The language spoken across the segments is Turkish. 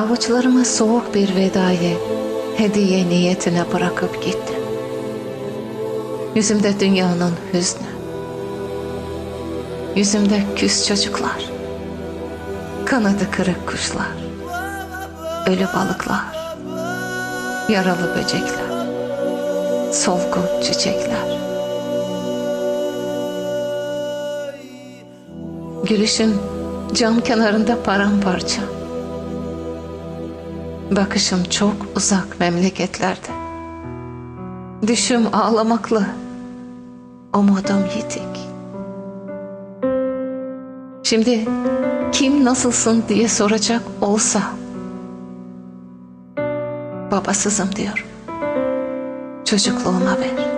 Avuçlarıma soğuk bir vedayı hediye niyetine bırakıp gitti. Yüzümde dünyanın hüznü. Yüzümde küs çocuklar. Kanadı kırık kuşlar. Ölü balıklar. Yaralı böcekler. Solgun çiçekler. Gülüşün cam kenarında paramparça. Bakışım çok uzak memleketlerde. Düşüm ağlamaklı. Umudum yitik. Şimdi kim nasılsın diye soracak olsa babasızım diyorum. Çocukluğuma ver.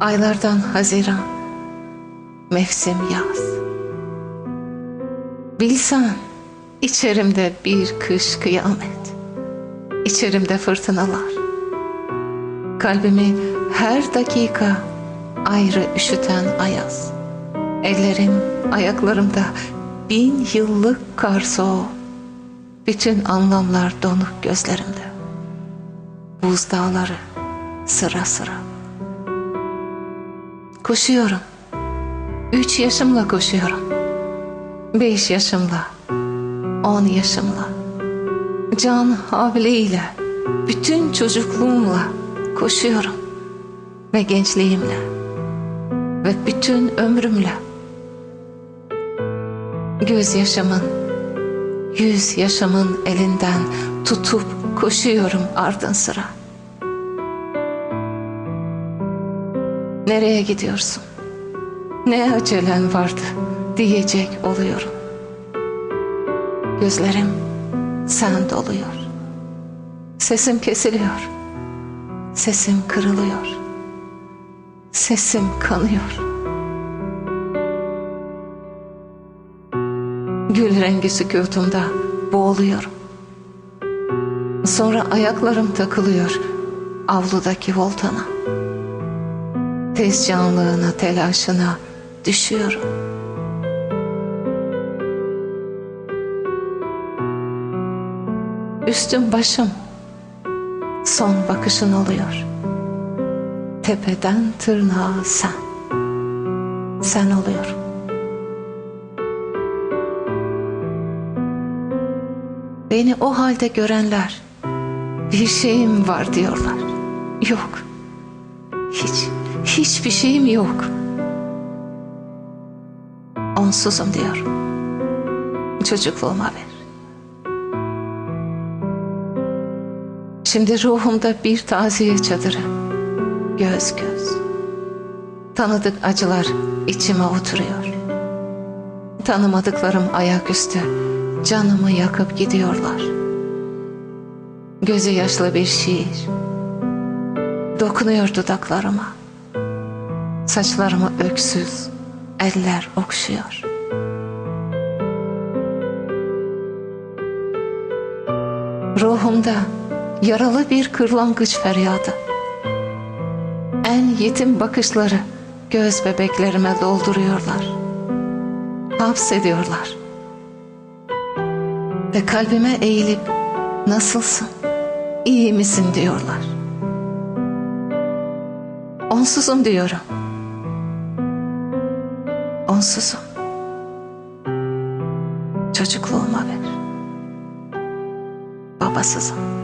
Aylardan Haziran, mevsim yaz. Bilsen içerimde bir kış kıyamet, içerimde fırtınalar. Kalbimi her dakika ayrı üşüten ayaz. Ellerim, ayaklarımda bin yıllık kar soğuğu. Bütün anlamlar donuk gözlerimde. Buz dağları sıra sıra. Koşuyorum. Üç yaşımla koşuyorum. Beş yaşımla. On yaşımla. Can havliyle. Bütün çocukluğumla koşuyorum. Ve gençliğimle. Ve bütün ömrümle. Göz yaşamın, yüz yaşamın elinden tutup koşuyorum ardın sıra. Nereye gidiyorsun? Ne acelen vardı diyecek oluyorum. Gözlerim sen doluyor. Sesim kesiliyor. Sesim kırılıyor. Sesim kanıyor. Gül rengi sükutumda boğuluyorum. Sonra ayaklarım takılıyor avludaki voltana. Tez canlığına, telaşına düşüyorum. Üstüm başım son bakışın oluyor. Tepeden tırnağa sen. Sen oluyor. Beni o halde görenler bir şeyim var diyorlar. Yok. Hiç, hiçbir şeyim yok. Onsuzum diyorum. Çocukluğuma ver. Şimdi ruhumda bir taziye çadırı. Göz göz. Tanıdık acılar içime oturuyor. Tanımadıklarım ayaküstü canımı yakıp gidiyorlar. Gözü yaşlı bir şiir. Dokunuyor dudaklarıma. Saçlarımı öksüz, eller okşuyor. Ruhumda yaralı bir kırlangıç feryadı. En yetim bakışları göz bebeklerime dolduruyorlar. Hapsediyorlar. Ve kalbime eğilip nasılsın, iyi misin diyorlar. Onsuzum diyorum. Onsuzum. Çocukluğuma ver. Babasızım.